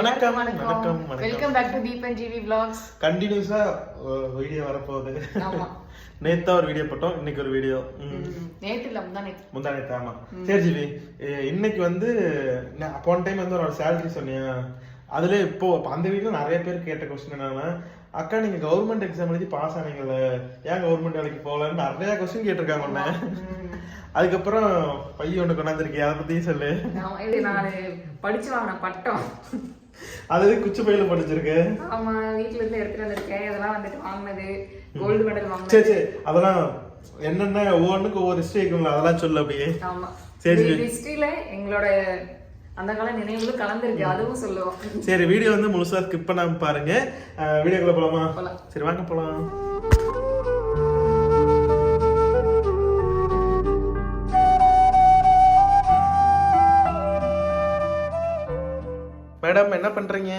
வணக்கம் வணக்கம் வணக்கம். Welcome back to Deepan GV vlogs. கண்டினியூஸா வீடியோ வரப்போகுது. ஆமா. நேத்தா ஒரு வீடியோ போட்டோம் இன்னைக்கு ஒரு வீடியோ நேத்து இல்ல முந்தா நேத்து. முந்தா நேத்து ஆமா. சரி ஜிவி இன்னைக்கு வந்து போன டைம் வந்து ஒரு சேலரி சொன்னியா? அதுல இப்போ அந்த வீடியோ நிறைய பேர் கேட்ட கொஸ்டின் என்னன்னா அக்கா நீங்க கவர்மெண்ட் எக்ஸாம் எழுதி பாஸ் ஆனீங்கல்ல ஏன் கவர்மெண்ட் வேலைக்கு போகலன்னு? நிறைய கொஸ்டின் கேட்டிருக்காங்க உன்ன. அதுக்கப்புறம் பையன் ஒண்ணு கொண்டாந்துருக்கீங்க அதை பத்தியும் சொல்லு. நான் படிச்சு வாங்கின பட்டம். அது குச்சி பையில படிச்சிருக்கு? ஆமா வீட்ல இருந்து எடுத்துட்டு வந்திருக்கேன். இதெல்லாம் வந்துட்டு வாங்கினது. கோல்டு மெடல் சரி வாங்கினது. சரி அதெல்லாம் என்னென்ன ஒவ்வொன்றுக்கு ஒவ்வொரு ஹிஸ்டரி இருக்கும்ல அதெல்லாம் சொல்லு அப்படியே. ஆமா. சரி, சரி. ஹிஸ்டரியில எங்களோட அந்த கால நினைவுகளும் கலந்துருக்கு. அதுவும் சொல்லுவோம். சரி வீடியோ வந்து முழுசா ஸ்கிப் பண்ணாம பாருங்க. வீடியோக்குள்ள போலாம். சரி வாங்க போலாம். மேடம் என்ன பண்றீங்க?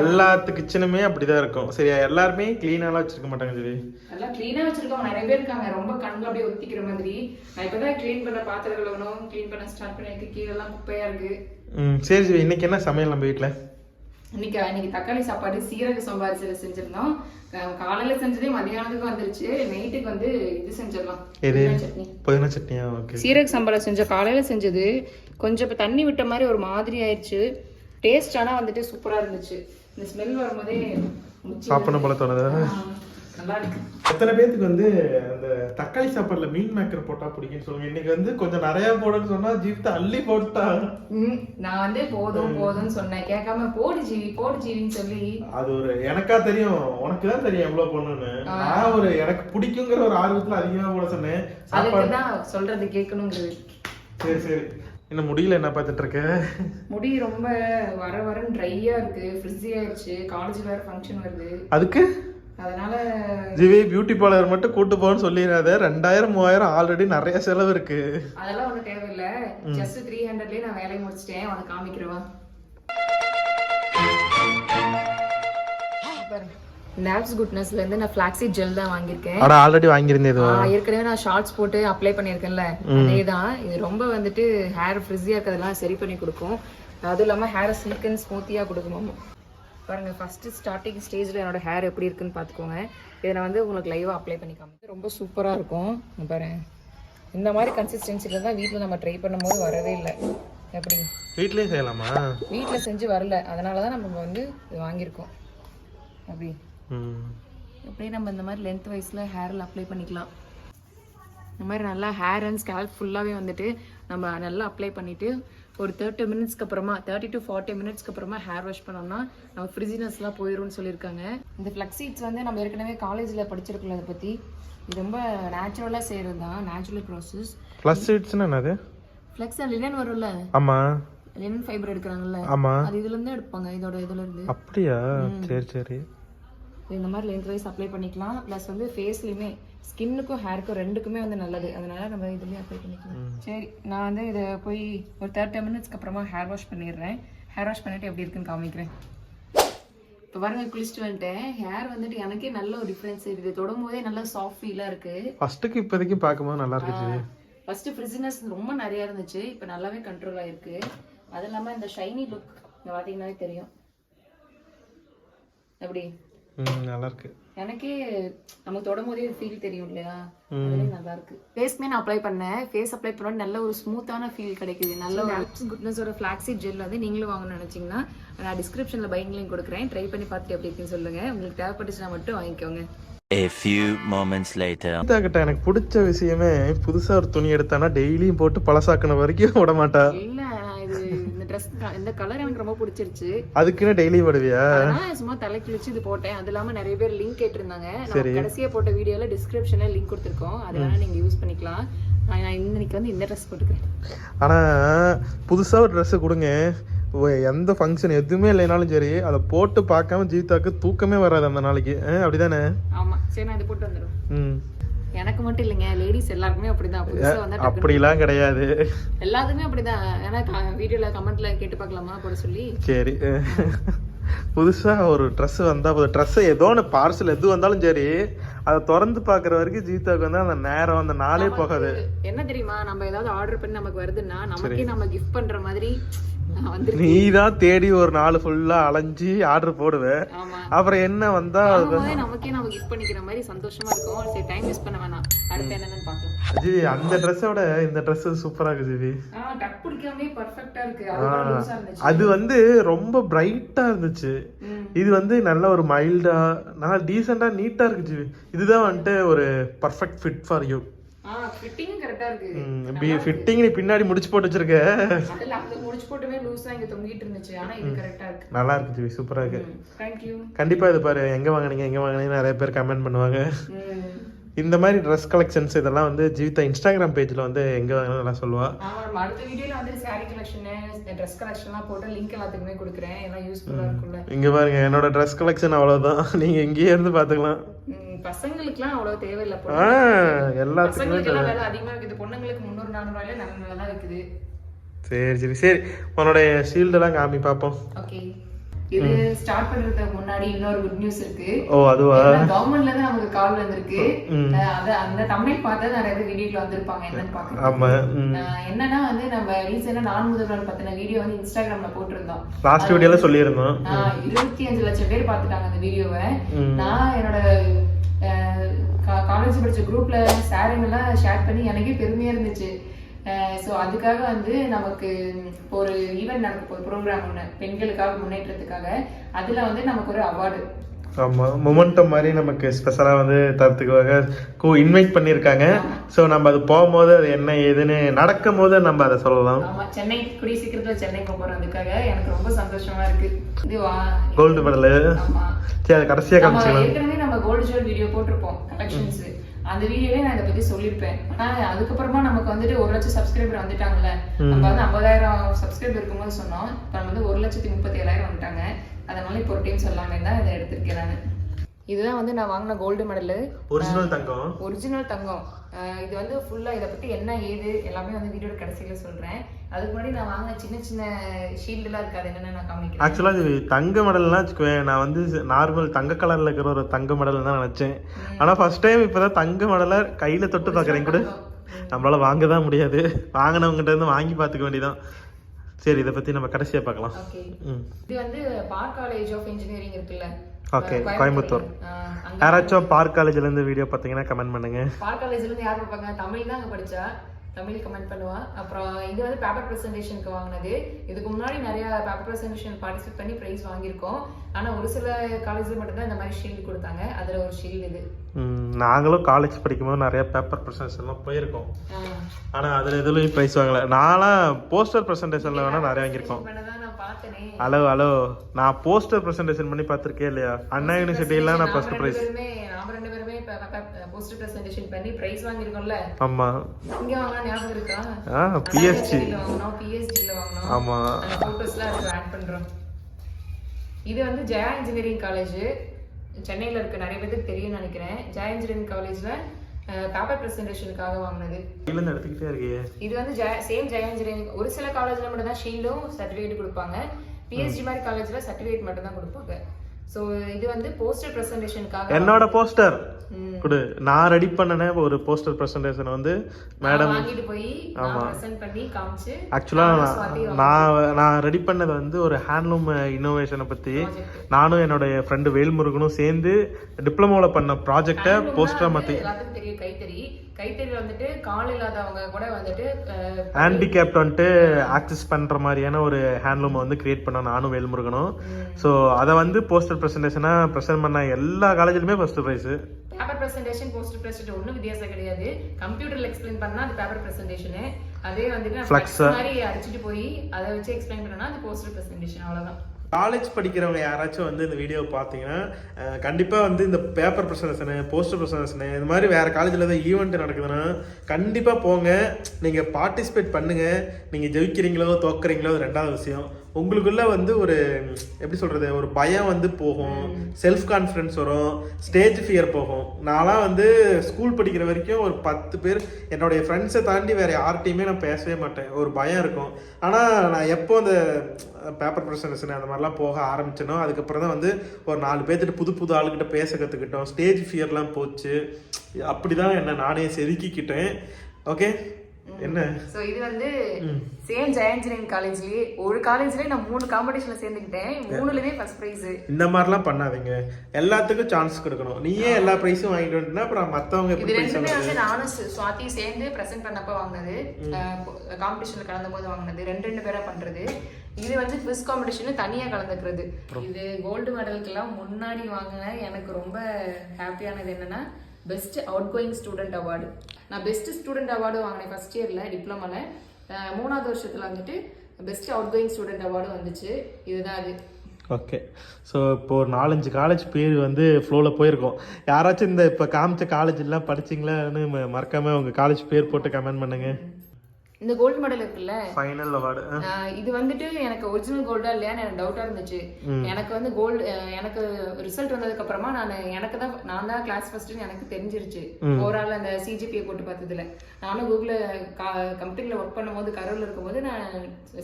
எல்லாத்து கிச்சனுமே அப்படிதான் இருக்கும். சரியா? எல்லாருமே கிளீனாலாம் வச்சிருக்க மாட்டாங்க சரி எல்லாம் க்ளீனா வச்சிருக்கோம் நிறைய பேர் இருக்காங்க. ரொம்ப கண்ணுல அப்படியே ஒத்திக்கிற மாதிரி. நான் இப்பதான் க்ளீன் பண்ண பாத்திரம் கழுவணும் க்ளீன் பண்ண ஸ்டார்ட் பண்ணிருக்கு கீழே எல்லாம் குப்பையா இருக்கு. ம் சரி ஜிவி. இன்னைக்கு என்ன சமையல் நம்ம வீட்ல? இன்னைக்கு இன்னைக்கு தக்காளி சாப்பாடு சீரக சம்பாரிசில செஞ்சிருந்தோம். காலையில செஞ்சதே மதியானத்துக்கு வந்துருச்சு. நைட்டுக்கு வந்து இது செஞ்சிடலாம். புதினா சட்னி. புதினா சட்னியா? ஓகே. சீரக சம்பாரை செஞ்ச காலையில செஞ்சது கொஞ்சம் இப்போ தண்ணி விட்ட மாதிரி ஒரு மாதிரி ஆயிடுச்சு டேஸ்ட் ஆனா வந்துட்டு சூப்பரா இருந்துச்சு. இந்த ஸ்மெல் வரும்போதே சாப்பிடணும் போல தோணுது. நல்லா இருக்கு. எத்தனை பேத்துக்கு வந்து அந்த தக்காளி சாப்பாடுல மீன் மேக்கர் போட்டா பிடிக்கும்னு சொல்லுங்க இன்னைக்கு வந்து கொஞ்சம் நிறைய போடுன்னு சொன்னா ஜீவித்த அள்ளி போட்டா. நான் வந்து போதும் போதும்னு சொன்னேன். கேட்காம போடு ஜீவி போடு ஜீவின்னு சொல்லி. அது ஒரு எனக்கா தெரியும். உனக்கு தான் தெரியும் எவ்வளவு போடணும்னு. நான் ஒரு எனக்கு பிடிக்குங்கிற ஒரு ஆர்வத்துல அதிகமா போட சொன்னேன். அதுக்கு தான் சொல்றது கேட்கணுங்கிறது. சரி சரி. இன்னும் முடியல என்ன பார்த்துட்டு இருக்க முடி ரொம்ப வர வரன்னு ட்ரையா இருக்கு ஃப்ரிஸி ஆயிடுச்சு காலேஜ் வேற ஃபங்க்ஷன் வருது. அதுக்கு? அதனால ஜிவி பியூட்டி பார்லர் மட்டும் கூட்டு போன்னு சொல்லிடாத ரெண்டாயிரம் மூவாயிரம் ஆல்ரெடி நிறைய செலவு இருக்கு. அதெல்லாம் ஒன்றும் தேவையில்லை. ஜஸ்ட் த்ரீ ஹண்ட்ரட்லயே நான் வேலையை முடிச்சிட்டேன். உனக்கு காமிக்கிறவா. லேப்ஸ் குட்னஸ்ல இருந்து நான் ஃபிளாக்ஸி ஜெல் தான் வாங்கியிருக்கேன். அட ஆல்ரெடி வாங்கியிருந்தேன் ஏற்கனவே நான் ஷார்ட்ஸ் போட்டு அப்ளை பண்ணியிருக்கேன்ல. அதேதான். இது ரொம்ப வந்துட்டு ஹேர் ஃப்ரிஸியா இருக்கிறதெல்லாம் சரி பண்ணி கொடுக்கும். அதுவும் இல்லாம ஹேரை சில்க் அண்ட் ஸ்மூத்தியா கொடுக்கும் பாருங்க ஃபர்ஸ்ட் ஸ்டார்டிங் ஸ்டேஜ்ல என்னோட ஹேர் எப்படி இருக்குன்னு பாத்துக்கோங்க இதை நான் வந்து உங்களுக்கு லைவா அப்ளை பண்ணி காமிக்கிறேன். ரொம்ப சூப்பரா இருக்கும். பாருங்க. இந்த மாதிரி கன்சிஸ்டன்சில தான் வீட்ல நம்ம ட்ரை பண்ணும்போது வரவே இல்லை. எப்படி? வீட்லயே செய்யலாமா? வீட்ல செஞ்சு வரல. அதனால தான் நம்ம வந்து இது வாங்கியிருக்கோம். அப்படி. அப்படியே நம்ம இந்த மாதிரி லென்த் வைஸில் ஹேரில் அப்ளை பண்ணிக்கலாம். இந்த மாதிரி நல்லா ஹேர் அண்ட் ஸ்கேல்ப் ஃபுல்லாகவே வந்துட்டு நம்ம நல்லா அப்ளை பண்ணிவிட்டு ஒரு தேர்ட்டி மினிட்ஸ்க்கு அப்புறமா தேர்ட்டி டு ஃபார்ட்டி மினிட்ஸ்க்கு அப்புறமா ஹேர் வாஷ் பண்ணோம்னா நம்ம ஃப்ரிஜினஸ்லாம் போயிடும்னு சொல்லியிருக்காங்க. இந்த ஃப்ளக்ஸீட்ஸ் வந்து நம்ம ஏற்கனவே காலேஜில் படிச்சிருக்கோம் அதை பற்றி இது ரொம்ப நேச்சுரலாக செய்கிறது தான் நேச்சுரல் ப்ராசஸ் ப்ளஸ் சீட்ஸ்னா என்னது? ஃப்ளெக்ஸ் லினன் வரும்ல? ஆமா. லினன் ஃபைபர் எடுக்கிறாங்கல்ல? ஆமா. அது இதுலேருந்து எடுப்பாங்க இதோட இதுல இருந்து. அப்படியா? சரி சரி. இந்த மாதிரி லென்த் வைஸ் அப்ளை பண்ணிக்கலாம். ப்ளஸ் வந்து ஃபேஸ்லையுமே ஸ்கின்னுக்கும் ஹேருக்கும் ரெண்டுக்குமே வந்து நல்லது. அதனால நம்ம இதுலயே அப்ளை பண்ணிக்கலாம். சரி நான் வந்து இதை போய் ஒரு தேர்ட்டி மினிட்ஸ்க்கு அப்புறமா ஹேர் வாஷ் பண்ணிடுறேன். ஹேர் வாஷ் பண்ணிட்டு எப்படி இருக்குன்னு காமிக்கிறேன். இப்போ பாருங்க குளிச்சுட்டு வந்துட்டேன். ஹேர் வந்துட்டு எனக்கே நல்ல ஒரு டிஃப்ரென்ஸ் இருக்குது. தொடும் போதே நல்ல சாஃப்ட் ஃபீலாக இருக்கு. ஃபர்ஸ்ட்டுக்கு இப்போதைக்கு பார்க்கும்போது நல்லா இருக்குது ஃபர்ஸ்ட் ஃப்ரிசினஸ் ரொம்ப நிறைய இருந்துச்சு. இப்போ நல்லாவே கண்ட்ரோல் ஆயிருக்கு. அது இல்லாமல் இந்த ஷைனி லுக் இங்கே பார்த்தீங்கன்னாவே தெரியும். எப்படி? ம் நல்லா இருக்கு எனக்கே நமக்கு தொடும் போதே ஃபீல் தெரியும் இல்லையா? நல்லா இருக்கு ஃபேஸ்மே நான் அப்ளை பண்ணேன். ஃபேஸ் அப்ளை பண்ண நல்ல ஒரு ஸ்மூத்தான ஃபீல் கிடைக்குது. நல்ல ஒரு குட்னஸோட ஃபிளாக்ஸிட் ஜெல் வந்து நீங்களும் வாங்கணும்னு நினைச்சீங்கன்னா நான் டிஸ்கிரிப்ஷன்ல பைங் லிங்க் கொடுக்குறேன். ட்ரை பண்ணி பார்த்துட்டு எப்படி இருக்குன்னு சொல்லுங்க. உங்களுக்கு தேவைப்பட்டுச்சுன்னா மட்டும் வாங்கிக்கோங்க. A few moments later. எனக்கு பிடிச்ச விஷயமே புதுசா ஒரு துணி எடுத்தானா டெய்லியும் போட்டு பழசாக்கின வரைக்கும் விட மாட்டா இல்ல நான் இது இந்த ட்ரெஸ் இந்த கலர் எனக்கு ரொம்ப பிடிச்சிருச்சு. அதுக்குன்னு டெய்லியும் விடுவியா அதனால சும்மா தலைக்கு வச்சு இது போட்டேன். அது இல்லாம நிறைய பேர் லிங்க் கேட்டிருந்தாங்க. நான் கடைசியா போட்ட வீடியோல டிஸ்கிரிப்ஷன்ல லிங்க் கொடுத்துருக்கோம். அதை வேணா நீங்க யூஸ் பண்ணிக்கலாம். நான் நான் இன்னைக்கு வந்து இந்த ட்ரெஸ் போட்டுக்கிறேன். ஆனா புதுசா ஒரு Dress கொடுங்க. எந்த ஃபங்க்ஷன் எதுவுமே இல்லைனாலும் சரி அதை போட்டு பார்க்காம ஜீவிதாக்கு தூக்கமே வராது அந்த நாளைக்கு. அப்படிதானே? ஆமா. சரி நான் இது போட்டு வந்துடும் ம். எனக்கு மட்டும் இல்லைங்க லேடிஸ் எல்லாருக்குமே அப்படிதான். புதுசா வந்தா டக்குனு- அப்படிலாம் கிடையாது. எல்லாத்துக்குமே அப்படிதான். ஏன்னா வீடியோல கமெண்ட்ல கேட்டு பார்க்கலாமா போட சொல்லி? சரி. புதுசாக ஒரு ட்ரெஸ் வந்தால் ட்ரெஸ்ஸை ஏதோ ஒன்று பார்சல் எது வந்தாலும் சரி அதை திறந்து பார்க்குற வரைக்கும் ஜீதாவுக்கு வந்து அந்த நேரம் அந்த நாளே போகாது. என்ன தெரியுமா? நம்ம ஏதாவது ஆர்டர் பண்ணி நமக்கு வருதுன்னா நமக்கே நம்ம கிஃப்ட் பண்ற மாதிரி வந்து நீ தான் தேடி ஒரு நாள் ஃபுல்லாக அலைஞ்சி ஆர்டர் போடுவேன் ஆமா. அப்புறம் என்ன வந்தா நமக்கே நம்ம கிஃப்ட் பண்ணிக்கிற மாதிரி சந்தோஷமா இருக்கும். சரி டைம் வேஸ்ட் பண்ண வேணாம். அடுத்து என்னன்னு பார்க்கலாம். ஜிவி அந்த ட்ரெஸ்ஸோட இந்த ட்ரெஸ் சூப்பராக இருக்கு ஜிவி. ஆ டக் பிடிக்காமே பர்ஃபெக்ட்டா இருக்கு. அது வந்து ரொம்ப பிரைட்டா இருந்துச்சு. இது வந்து நல்ல ஒரு மைல்டா நல்லா டீசெண்டா நீட்டா இருக்கு ஜிவி. இதுதான் வந்துட்டு ஒரு perfect fit for you fitting நீ பின்னாடி முடிச்சு போட்டு வச்சிருக்க. முடிச்சு போட்டுமே லூஸா இங்க தொங்கிட்டு இருந்துச்சு. ஆனா இது கரெக்டா இருக்கு. நல்லா இருக்கு சூப்பரா இருக்கு. கண்டிப்பா இது பாரு எங்க வாங்குனீங்க எங்க வாங்குனீங்க நிறைய பேர் கமெண்ட் பண்ணுவாங்க. இந்த மாதிரி ட்ரெஸ் கலெக்ஷன்ஸ் இதெல்லாம் வந்து ஜீவிதா இன்ஸ்டாகிராம் பேஜ்ல வந்து எங்க வாங்கினா நல்லா சொல்லுவா. ஆமா நம்ம அடுத்த வீடியோல வந்து saree கலெக்ஷன் ட்ரெஸ் கலெக்ஷன்லாம் போட்டு லிங்க் எல்லாத்துக்குமே கொடுக்குறேன். எல்லாம் யூஸ்ஃபுல்லா இருக்கும்ல. இங்க பாருங்க என்னோட ட்ரெஸ் கலெக்ஷன் அவ்வளவுதான். நீங்க இங்கேயே இருந்து பாத்துக்கலாம். ம், பசங்களுக்குலாம் அவ்வளவு தேவையில்லை போல. ஆ எல்லாத்துக்குமே விலை அதிகமா இருக்குது. பொண்ணுங்களுக்கு முந்நூறு நானூறு ரூபாயில நல்ல நல்லா இருக்குது. சரி சரி சரி. உன்னோட ஷீல்டெல்லாம் காமி பார்ப்போம் ஓகே இது ஸ்டார்ட் பண்றதுக்கு முன்னாடி இன்னொரு குட் நியூஸ் இருக்கு. ஓ அதுவா? கவர்மெண்ட்ல இருந்து நமக்கு கால் வந்திருக்கு. அத அந்த தமிழ் பார்த்தா நிறைய பேர் வீடியோல வந்திருப்பாங்க. என்னன்னு பாக்குறேன் ஆமா. என்னன்னா வந்து நம்ம ரீசெண்டா நான் முதல்வர் பத்தின வீடியோ வந்து இன்ஸ்டாகிராம்ல போட்டிருந்தோம். லாஸ்ட் வீடியோல சொல்லியிருந்தோம். இருபத்தி அஞ்சு லட்சம் பேர் பார்த்துட்டாங்க அந்த வீடியோவை. நான் என்னோட காலேஜ் படிச்ச குரூப்ல சாருங்கெல்லாம் ஷேர் பண்ணி எனக்கே பெருமையா இருந்துச்சு. ஸோ அதுக்காக வந்து நமக்கு ஒரு ஈவெண்ட் நடக்க போகுது ப்ரோக்ராம் ஒன்று பெண்களுக்காக முன்னேற்றத்துக்காக அதுல வந்து நமக்கு ஒரு அவார்டு ஆமா மொமெண்டம் மாதிரி நமக்கு ஸ்பெஷலா வந்து தரத்துக்காக கூ இன்வைட் பண்ணியிருக்காங்க. ஸோ நம்ம அது போகும்போது அது என்ன ஏதுன்னு நடக்கும் போது நம்ம அதை சொல்லலாம். ஆமா சென்னை கூடிய சீக்கிரத்துல சென்னை போக போறோம் அதுக்காக எனக்கு ரொம்ப சந்தோஷமா இருக்கு. இது வா கோல்டு மெடலு சரி அது கடைசியா நம்ம காமிச்சிக்கலாம். ஏற்கனவே நம்ம கோல்டு ஜுவல் வீடியோ போட்டிருப்போம் கலெக்ஷன்ஸ் அந்த வீடியோவே நான் இதை பத்தி சொல்லியிருப்பேன். ஆனா அதுக்கப்புறமா நமக்கு வந்துட்டு ஒரு லட்சம் சப்ஸ்கிரைபர் வந்துட்டாங்கல்ல. நம்ம வந்து ஐம்பதாயிரம் சப்ஸ்கிரைபர் இருக்கும்போது சொன்னோம். இப்ப நம்ம வந்து ஒரு லட்சத்தி முப்பத்தி ஏழாயிரம் வந்துட்டாங்க. அதனால இப்போ ஒரு டைம் சொல்லாமே தான் இதை எடுத்திருக்கேன் நான். இதுதான் வந்து நான் வாங்கின கோல்டு மெடலு ஒரிஜினல் தங்கம். ஒரிஜினல் தங்கம். இது வந்து ஃபுல்லா இதை பத்தி என்ன ஏது எல்லாமே வந்து வீடியோட கடைசியில சொல்றேன். அதுக்கு முன்னாடி நான் வாங்கின சின்ன சின்ன ஷீல்டுலாம் இருக்காது என்னென்ன நான் காமிக்கிறேன். ஆக்சுவலா இது தங்க மெடல்லாம் வச்சுக்குவேன் நான் வந்து நார்மல் தங்க கலர்ல இருக்கிற ஒரு தங்க மெடல் தான் நினைச்சேன். ஆனா ஃபர்ஸ்ட் டைம் இப்பதான் தங்க மெடலை கையில தொட்டு பாக்குறேன் கூட. நம்மளால வாங்க தான் முடியாது. வாங்கினவங்ககிட்ட இருந்து வாங்கி பார்த்துக்க வேண்டியதான் சரி இதை பத்தி நம்ம கடைசியா பார்க்கலாம். இது வந்து பார்க் காலேஜ் ஆஃப் இன்ஜினியரிங் இருக்குல்ல. அஹ் கோயம்புத்தூர். யாராச்சும் பார்க் காலேஜ்ல இருந்து வீடியோ பார்த்தீங்கன்னா கமெண்ட் பண்ணுங்க. பார்க் காலேஜ்ல இருந்து யார் பார்ப்பாங்க? தமிழ் தான் அங்க படிச்சா. தமிழ் கமெண்ட் பண்ணுவா. அப்புறம் இது வந்து பேப்பர் ப்ரெசன்டேஷனுக்கு வாங்கினது. இதுக்கு முன்னாடி நிறைய பேப்பர் ப்ரெசன்டேஷன் பார்ட்டிசிபேட் பண்ணி ப்ரைஸ் வாங்கியிருக்கோம். ஆனா ஒரு சில காலேஜ்ல மட்டும்தான் இந்த மாதிரி ஷீல்டு கொடுத்தாங்க. அதுல ஒரு ஷீல்டு இது. நாங்களும் காலேஜ் படிக்கும்போது நிறைய பேப்பர் ப்ரெசன்டேஷன்லாம் போயிருக்கோம். ஆனால் அதில் எதுலையும் ப்ரைஸ் வாங்கல. நான்லாம் போஸ்டர் ப்ரெசன்டேஷனில் வேணால் நிறைய வாங்கியிருக்கோம். ஹலோ ஹலோ நான் போஸ்டர் ப்ரெசன்டேஷன் பண்ணி பார்த்துருக்கேன் இல்லையா? அண்ணா யூனிவர்சிட்டிலாம் நான் ஃபர்ஸ்ட் ப்ரைஸ் ரெண்டு பேருமே நாம ரெண்டு பேருமே போஸ்டர் ப்ரெசன்டேஷன் பண்ணி ப்ரைஸ் வாங்கியிருக்கோம்ல. ஆமாம் இங்க வாங்கினா ஞாபகம் இருக்கா? ஆ பிஎஸ்சி அண்ணா வாங்கினோம் பிஎஸ்டில வாங்கினோம். ஆமாம் அந்த போட்டோஸ்லாம் ஆட் பண்றோம். இது வந்து ஜெயா இன்ஜினியரிங் காலேஜ் சென்னையில இருக்க நிறைய பேருக்கு தெரியும்னு நினைக்கிறேன். ஜெயா இன்ஜினியரிங் காலேஜ்ல பேப்பர் ப்ரெசன்டேஷனுக்காக வாங்கினது. கையிலேருந்து எடுத்துக்கிட்டே இருக்கியே. இது வந்து சேம் ஜெயா இன்ஜினியரிங் ஒரு சில காலேஜ்ல மட்டும் தான் ஷீல்டும் சர்டிஃபிகேட் கொடுப்பாங்க. பிஎஸ்டி மாதிரி காலேஜ்ல சர்டிஃபிகேட் மட்டும் தான் கொடுப்பாங்க. ஸோ இது வந்து போஸ்டர் ப்ரெசன்டேஷனுக்காக என்னோட போஸ்டர். கொடு. நான் ரெடி பண்ணின ஒரு போஸ்டர் ப்ரெசன்டேஷன் வந்து மேடம் வாங்கிட்டு போய் ப்ரெசென்ட் பண்ணி காமிச்சு சுவாதி நான் நான் ரெடி பண்ணது வந்து ஒரு ஹேண்ட்லூம் இன்னோவேஷனை பற்றி நானும் என்னுடைய ஃப்ரெண்டு வேல்முருகனும் சேர்ந்து டிப்ளமோவில் பண்ண ப்ராஜெக்டை போஸ்டராக மாற்றி எல்லாத்துக்கும் தெரியும் கைத்தறி. கைத்தறி வந்துட்டு கால் இல்லாதவங்க கூட வந்துட்டு ஹேண்டிகேப்ட் வந்துட்டு ஆக்சஸ் பண்ணுற மாதிரியான ஒரு ஹேண்ட்லூமை வந்து கிரியேட் பண்ண நானும் வேல்முருகனும். ஸோ அதை வந்து போஸ்டர் ப்ரெசன்டேஷனாக ப்ரெசென்ட் பண்ண எல்லா காலேஜ்லையுமே first prize paper presentation poster presentation ஒன்றும் வித்தியாசம் கிடையாது. கம்ப்யூட்டர்ல எக்ஸ்பிளைன் பண்ணா அது பேப்பர் பிரசன்டேஷனு அதே வந்துட்டு flex மாதிரி அடிச்சுட்டு போய் அதை வச்சு எக்ஸ்பிளைன் பண்ணனா அது போஸ்டர் பிரசன்டேஷன் அவ்வளவுதான். காலேஜ் படிக்கிறவங்க யாராச்சும் வந்து இந்த வீடியோ பார்த்தீங்கன்னா கண்டிப்பாக வந்து இந்த பேப்பர் ப்ரெசன்டேஷனு போஸ்டர் ப்ரெசன்டேஷனு இந்த மாதிரி வேறு காலேஜில் ஏதாவது ஈவெண்ட் நடக்குதுன்னா கண்டிப்பாக போங்க. நீங்கள் பார்ட்டிசிபேட் பண்ணுங்கள் நீங்கள் ஜெயிக்கிறீங்களோ தோக்குறீங்களோ அது ரெண்டாவது விஷயம். உங்களுக்குள்ள வந்து ஒரு எப்படி சொல்றது ஒரு பயம் வந்து போகும். செல்ஃப் கான்ஃபிடன்ஸ் வரும். ஸ்டேஜ் ஃபியர் போகும். நான்லாம் வந்து ஸ்கூல் படிக்கிற வரைக்கும் ஒரு பத்து பேர் என்னுடைய ஃப்ரெண்ட்ஸை தாண்டி வேற யார்கிட்டயுமே நான் பேசவே மாட்டேன். ஒரு பயம் இருக்கும். ஆனால் நான் எப்போ அந்த பேப்பர் ப்ரெசன்டேஷன் அந்த மாதிரிலாம் போக ஆரம்பிச்சனோ அதுக்கப்புறம் தான் வந்து ஒரு நாலு பேர்த்துட்டு புது புது ஆளுகிட்ட பேச கற்றுக்கிட்டோம் ஸ்டேஜ் ஃபியர்லாம் போச்சு. அப்படி தான் என்னை நானே செதுக்கிக்கிட்டேன். ஓகே என்ன? ஸோ இது வந்து சேம் ஜெயன்ஜினியரிங் காலேஜ்லயே ஒரு காலேஜ்லயே நான் மூணு காம்படிஷன்ல சேர்ந்துக்கிட்டேன் மூணுலயுமே ஃபர்ஸ்ட் ப்ரைஸ் இந்த மாதிரிலாம் பண்ணாதீங்க. எல்லாத்துக்கும் சான்ஸ் கொடுக்கணும். நீயே எல்லா ப்ரைஸும் வாங்கிட்டு வந்துட்டுனா அப்புறம் மற்றவங்க இது ரெண்டுமே வந்து நானும் சு- சுவாதியும் சேர்ந்து ப்ரெசென்ட் பண்ணப்ப வாங்கினது. காம்படிஷன்ல கலந்த போது வாங்கினது. ரெண்டு ரெண்டு பேரா பண்றது. இது வந்து குவிஸ் காம்படிஷன் தனியா கலந்துக்கிறது. இது கோல்டு மெடலுக்கெல்லாம் முன்னாடி வாங்கின எனக்கு ரொம்ப ஹாப்பியானது என்னன்னா best outgoing student award நான் பெஸ்ட் ஸ்டூடெண்ட் அவார்டு வாங்கினேன் ஃபஸ்ட் இயரில் டிப்ளமாவில் மூணாவது வருஷத்தில் வந்துட்டு best outgoing student award வந்துச்சு. இதுதான் அது. ஓகே ஸோ இப்போ ஒரு நாலஞ்சு காலேஜ் பேர் வந்து ஃப்ளோவில் போயிருக்கோம். யாராச்சும் இந்த இப்போ காமிச்ச காலேஜ் எல்லாம் படிச்சிங்களான்னு மறக்காமல் உங்கள் காலேஜ் பேர் போட்டு கமெண்ட் பண்ணுங்கள் இந்த கோல்டு மெடல் இருக்குல்ல? ஃபைனல் அவார்டு இது வந்துட்டு எனக்கு ஒரிஜினல் கோல்டா இல்லையான்னு எனக்கு டவுட்டா இருந்துச்சு. எனக்கு வந்து கோல்டு எனக்கு ரிசல்ட் வந்ததுக்கு அப்புறமா நான் எனக்கு தான் நான் தான் கிளாஸ் ஃபர்ஸ்ட்னு எனக்கு தெரிஞ்சிருச்சு. ஓவரால் அந்த சிஜிபியை போட்டு பார்த்ததுல. நானும் கூகுள கம்பெனில ஒர்க் பண்ணும்போது கரூர்ல இருக்கும்போது நான்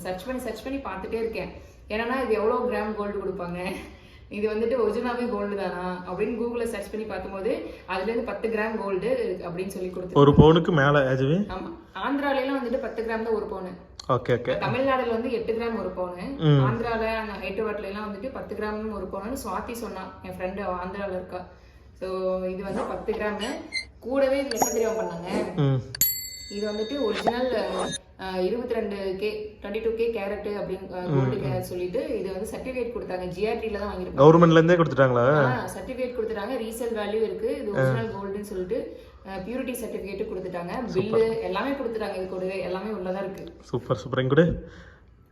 சர்ச் பண்ணி சர்ச் பண்ணி பார்த்துட்டே இருக்கேன். ஏன்னா இது எவ்வளோ கிராம் கோல்டு கொடுப்பாங்க? இது வந்துட்டு ஒரிஜினலாவே கோல்டு தானா? அப்படின்னு கூகுள்ல சர்ச் பண்ணி பார்க்கும்போது அதுல இருந்து பத்து கிராம் கோல்டு அப்படின்னு சொல்லி கொடுத்து ஒரு பவுனுக்கு மேலே அதுவே ஆமா. ஆந்திரால எல்லாம் வந்துட்டு பத்து கிராம் தான் ஒரு பவுனு. Okay okay. தமிழ்நாடுல வந்து எட்டு கிராம் ஒரு பவுனு. ஆந்திரால ஹைதராபாத்ல எல்லாம் வந்துட்டு பத்து கிராம் ஒரு பவுனுன்னு சுவாதி சொன்னான் என் ஃப்ரெண்டு ஆந்திரால இருக்கா. சோ இது வந்து பத்து கிராம் கூடவே இதுல என்ன தெரியாம பண்ணாங்க. இது வந்துட்டு ஒரிஜினல் இருபத்தி ரெண்டு K twenty two K carat அப்படின்னு சொல்லிட்டு இது வந்து சர்டிபிகேட் கொடுத்தாங்க. ஜிஆர்டில தான் வாங்கியிருப்பாங்க. கவர்மெண்ட்லேருந்தே கொடுத்துட்டாங்களா? சர்டிபிகேட் கொடுத்துட்டாங்க. ரீசேல் வேல்யூ இருக்கு. இது ஒரிஜினல் கோல்டுன்னு சொல்லிட்டு பியூரிட்டி சர்டிபிகேட் கொடுத்துட்டாங்க. பில்லு எல்லாமே கொடுத்துட்டாங்க. இது கூடவே எல்லாமே உள்ளதா இருக்கு. Super super. எங்கூட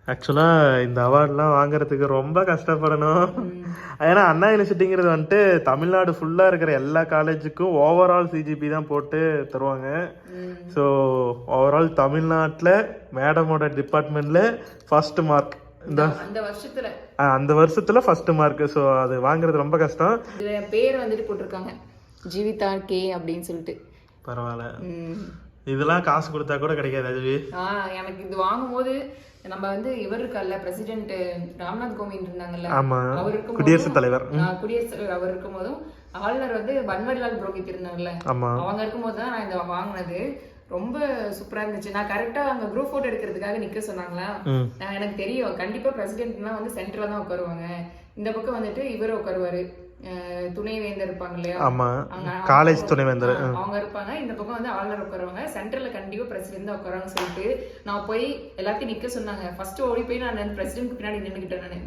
ஆக்சுவலாக இந்த அவார்ட்லாம் வாங்குறதுக்கு ரொம்ப கஷ்டப்படணும். ஏன்னா அண்ணா யூனிவர்சிட்டிங்கிறது வந்துட்டு தமிழ்நாடு ஃபுல்லாக இருக்கிற எல்லா காலேஜுக்கும் ஓவரால் சிஜிபி தான் போட்டு தருவாங்க. ஸோ ஓவரால் தமிழ்நாட்டில் மேடமோட டிபார்ட்மெண்ட்டில் ஃபர்ஸ்ட் மார்க் இந்த அந்த வருஷத்துல. ஆ, அந்த வருஷத்தில் ஃபர்ஸ்ட் மார்க் ஸோ அது வாங்குறது ரொம்ப கஷ்டம். பேர் வந்துட்டு போட்டிருக்காங்க. ஜீவிதா கே அப்படின்னு சொல்லிட்டு. பரவாயில்ல. இதெல்லாம் காசு கொடுத்தா கூட கிடைக்காது அதுவே. ஆ எனக்கு இது வாங்கும்போது நம்ம வந்து இவர் இருக்கல்ல பிரசிடென்ட் ராம்நாத் கோவிந்த் இருந்தாங்கல்ல ஆமா அவர் இருக்கும் குடியரசுத் தலைவர். குடியரசுத் தலைவர் அவர் இருக்கும்போதும் ஆளுநர் வந்து பன்வரிலால் புரோஹித் இருந்தாங்கல்ல அவங்க இருக்கும்போது தான் நான் இந்த வாங்கினது. ரொம்ப சூப்பரா இருந்துச்சு. நான் கரெக்டா அங்க குரூப் போட்டோ எடுக்கிறதுக்காக நிக்க சொன்னாங்களா? எனக்கு தெரியும். கண்டிப்பா பிரசிடென்ட்னா வந்து சென்டர்ல தான் உட்காருவாங்க. இந்த பக்கம் வந்துட்டு இவர் உட்காருவாரு. துணைவேந்தர் இருப்பாங்க இல்லையா? ஆமா. காலேஜ் துணைவேந்தர். அவங்க இருப்பாங்க. இந்த பக்கம் வந்து ஆளுநர் உட்காருவாங்க. சென்டர்ல கண்டிப்பா பிரசிடென்ட் தான் உட்காருவாங்கன்னு சொல்லிட்டு நான் போய் எல்லாத்தையும் நிக்க சொன்னாங்க. ஃபர்ஸ்ட் ஓடி போய் நான் பிரசிடென்ட் பின்னாடி நின்னுக்கிட்டேன் நானு.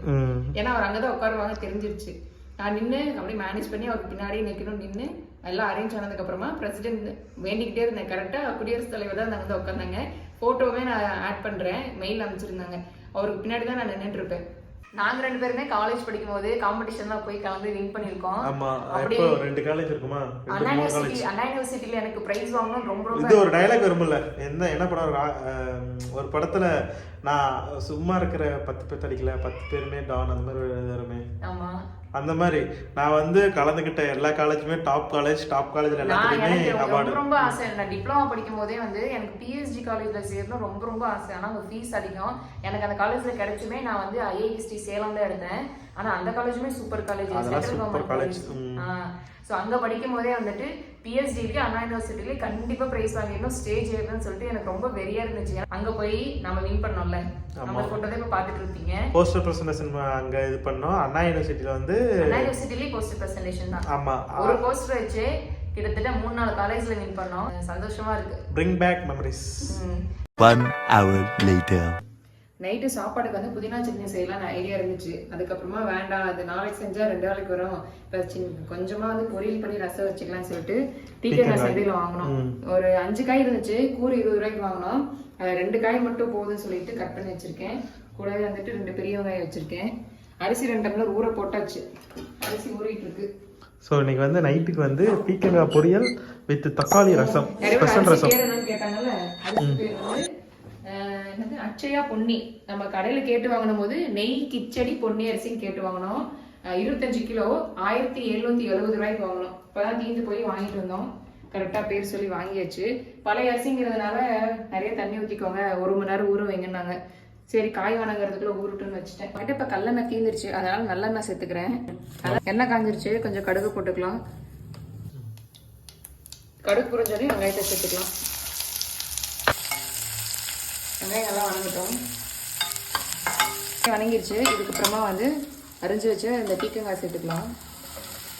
ஏன்னா அவர் அங்கதான் உட்காருவாங்க தெரிஞ்சிருச்சு. நான் நின்று அப்படியே மேனேஜ் பண்ணி அவருக்கு பின்னாடி நிக்கணும் நின்று எல்லாம் அரேஞ்ச் ஆனதுக்கு அப்புறமா பிரசிடென்ட் வேண்டிக்கிட்டே இருந்தேன். கரெக்டா குடியரசுத் தலைவர் தான் அங்க உட்காந்தாங்க. போட்டோவே நான் ஆட் பண்றேன். மெயில் அனுப்பிச்சிருந்தாங்க. அவருக்கு பின்னாடி தான் நான் நின்னுட்டு இருப்பேன். நாங்க ரெண்டு பேருமே காலேஜ் படிக்கும் போது காம்படிஷன்லாம் போய் கலந்து வின் பண்ணிருக்கோம் ஆமா எப்போ ரெண்டு காலேஜ் இருக்குமா? அண்ணா யூனிவர்சிட்டி அண்ணா யூனிவர்சிட்டியில எனக்கு பிரைஸ் வாங்கணும் ரொம்ப ரொம்ப இது ஒரு டயலாக் வரும்ல. என்ன என்ன படம்? ஒரு படத்துல நான் சும்மா இருக்கிற பத்து பேர் அடிக்கல பத்து பேருமே டான் அந்த மாதிரி வருமே ஆமா. அந்த மாதிரி. நான் வந்து கலந்துக்கிட்ட எல்லா காலேஜுமே டாப் காலேஜ் டாப் காலேஜ்ல எல்லாத்துலயுமே அவார்டு ரொம்ப ஆசை. நான் டிப்ளமா படிக்கும் போதே வந்து எனக்கு பிஎஸ்டி காலேஜ்ல சேரணும் ரொம்ப ரொம்ப ஆசை. ஆனா அங்க ஃபீஸ் அதிகம். எனக்கு அந்த காலேஜ்ல கிடைச்சுமே நான் வந்து ஐஐஎஸ்டி சேலம் தான் எடுத்தேன். ஆனா அந்த காலேஜுமே super college college. College so அங்க படிக்கும் போதே வந்துட்டு பிஎஸ்டிக்கு அண்ணா யூனிவர்சிட்டில கண்டிப்பா பிரைஸ் வாங்கிடணும் ஸ்டேஜ் ஏறணும்னு சொல்லிட்டு எனக்கு ரொம்ப வெறியா இருந்துச்சு. அங்க போய் நம்ம வின் பண்ணோம்ல. நம்ம போட்டோ தான் இப்ப பாத்துட்டு இருப்பீங்க. போஸ்டர் பிரசன்டேஷன் அங்க இது பண்ணோம். அண்ணா யூனிவர்சிட்டியில வந்து அண்ணா யூனிவர்சிட்டிலேயே போஸ்டர் பிரசன்டேஷன் தான். ஆமா. ஒரு போஸ்டர் வச்சு கிட்டத்தட்ட மூணு நாலு காலேஜ்ல வின் பண்ணோம். சந்தோஷமா இருக்கு. Bring back memories One hour later. Night சாப்பாடுக்கு வந்து புதினா சட்னி செய்யலாம் ஐடியா இருந்துச்சு. அதுக்கப்புறமா வேண்டாம் அது நாளைக்கு செஞ்சா ரெண்டு நாளைக்கு வரும். இப்போ சின்ன கொஞ்சமா வந்து பொரியல் பண்ணி ரசம் வச்சுக்கலாம்னு சொல்லிட்டு டீக்கர் சந்தையில வாங்கினோம். ஒரு அஞ்சு காய் இருந்துச்சு. கூறு இருபது ரூபாய்க்கு வாங்கினோம். ரெண்டு காய் மட்டும் போதும்னு சொல்லிட்டு கட் பண்ணி வச்சிருக்கேன். கூடவே வந்துட்டு ரெண்டு பெரிய வெங்காயம் வச்சிருக்கேன். அரிசி ரெண்டு டம்ளர் ஊற போட்டாச்சு. அரிசி ஊறிட்டு இருக்கு ஸோ இன்னைக்கு வந்து நைட்டுக்கு வந்து பீக்கங்காய் பொரியல் வித் தக்காளி ரசம். ரசம். கேட்டாங்கல்ல அரிசி பேர் வந்து அஹ், என்னது? பச்சையா பொன்னி. நம்ம கடையில கேட்டு வாங்கின போது நெய் கிச்சடி பொன்னி அரிசின்னு கேட்டு வாங்கினோம். இருபத்தஞ்சு கிலோ ஆயிரத்தி எழுநூத்தி எழுபது ரூபாய்க்கு வாங்கினோம். இப்பதான் தீந்து போய் வாங்கிட்டு வந்தோம். கரெக்டா பேர் சொல்லி வாங்கியாச்சு. பழைய அரிசிங்கிறதுனால நிறைய தண்ணி ஊற்றிக்கோங்க ஒரு மணி நேரம் ஊற வைங்கன்னாங்க. சரி காய் வணங்குறதுக்குள்ள ஊருட்டுன்னு வச்சுட்டேன். வந்துட்டு இப்ப கல்லெண்ணெய் தீந்துருச்சு அதனால நல்லெண்ணெய் சேர்த்துக்கிறேன். எண்ணெய் காஞ்சிருச்சு. கொஞ்சம் கடுகு போட்டுக்கலாம். கடுகு புரிஞ்சோடனே வெங்காயத்தை சேர்த்துக்கலாம். வெங்காயம் நல்லா வணங்கிட்டோம். வணங்கிருச்சு. இதுக்கப்புறமா வந்து அரிஞ்சு வச்ச இந்த பீக்கங்காய் சேர்த்துக்கலாம்.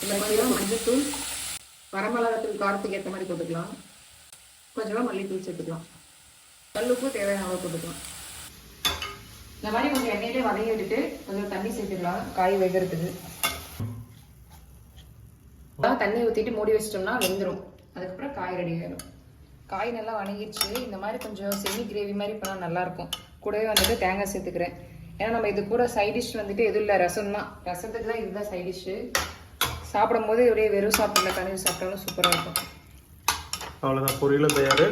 இந்த மாதிரிலாம் மஞ்சத்தூள் வரமிளகாத்தூள் காரத்துக்கு ஏற்ற மாதிரி போட்டுக்கலாம். கொஞ்சமாக மல்லித்தூள் சேர்த்துக்கலாம். கல்லுக்கும் தேவையான அளவு போட்டுக்கலாம். இந்த மாதிரி கொஞ்சம் எண்ணெயிலே வதங்கி விட்டுட்டு கொஞ்சம் தண்ணி சேர்த்துக்கலாம். காய் வைக்கிறதுக்கு அதான் தண்ணி ஊற்றிட்டு மூடி வச்சிட்டோம்னா வெந்துடும் அதுக்கப்புறம் காய் ரெடி ஆயிடும் காய் நல்லா வணங்கிடுச்சு இந்த மாதிரி கொஞ்சம் செமி கிரேவி மாதிரி பண்ணால் நல்லா இருக்கும் கூடவே வந்துட்டு தேங்காய் சேர்த்துக்கிறேன். ஏன்னா நம்ம இது கூட சைட் டிஷ் வந்துட்டு எதுவும் இல்லை ரசம் தான். ரசத்துக்கு தான் இதுதான் சைட் டிஷ்ஷு சாப்பிடும்போது இப்படியே வெறும் சாப்பிடல கணிவு சாப்பிட்டாலும் சூப்பராக இருக்கும். அவ்வளோதான் பொரியலும் தயார்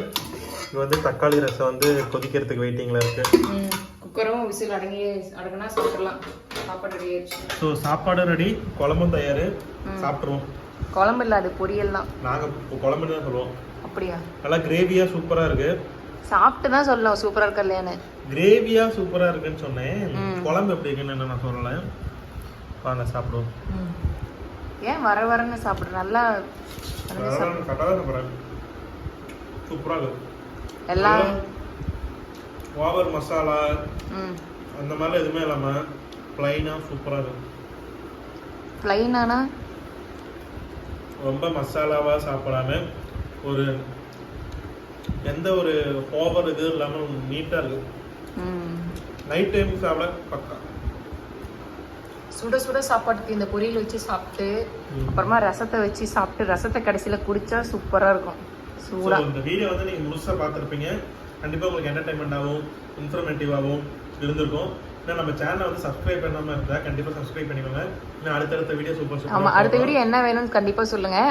இங்கே வந்து தக்காளி ரசம் வந்து கொதிக்கிறதுக்கு வெயிட்டிங்கில் இருக்குது குக்கரும் விசில் அடங்கி அடங்கினா சாப்பிடலாம். சாப்பாடு ரெடி ஆயிடுச்சு. ஸோ சாப்பாடும் ரெடி குழம்பும் தயார். சாப்பிட்ருவோம் குழம்பு இல்லை அது பொரியல் தான். நாங்கள் குழம்புன்னு தான் சொல்லுவோம். அப்படியா? நல்லா கிரேவியாக சூப்பராக இருக்குது சாப்பிட்டு தான் சொல்லலாம் சூப்பராக இருக்கா இல்லையான்னு. கிரேவியா சூப்பரா இருக்குன்னு சொன்னேன். குழம்பு எப்படி இருக்குன்னு நான் சொல்லல. வாங்க சாப்பிடுவோம். ஏன் வர வரன்னு சாப்பிட்ற நல்லா சூப்பரா இருக்கு எல்லாம் ஓவர் மசாலா அந்த மாதிரிலாம் எதுவுமே இல்லாம பிளைனா சூப்பரா இருக்கு. ப்ளைனானா ரொம்ப மசாலாவா சாப்பிடாம ஒரு எந்த ஒரு ஓவர் இது இல்லாம நீட்டா இருக்கு. நைட் டைம் சாப்பிட பக்கா. சுட சுட சாப்பாட்டுக்கு இந்த பொரியல் வச்சு சாப்பிட்டு அப்புறமா ரசத்தை வச்சு சாப்பிட்டு ரசத்தை கடைசியில் குடிச்சா சூப்பராக இருக்கும். ஸோ சூடா இந்த வீடியோ வந்து நீங்கள் முழுசாக பார்த்துருப்பீங்க. கண்டிப்பாக உங்களுக்கு என்டர்டைன்மெண்ட்டாகவும் இன்ஃபர்மேட்டிவாகவும் இருந்திருக்கும். இன்னும் நம்ம சேனலை வந்து சப்ஸ்கிரைப் பண்ணாமல் இருந்தால் கண்டிப்பாக சப்ஸ்கிரைப் பண்ணிக்கோங்க. இன்னும் அடுத்தடுத்த வீடியோ சூப்பர் சூப்பர் ஆமாம் அடுத்த வீடியோ என்ன வேணும்னு கண்டிப்பாக சொல்லுங்கள்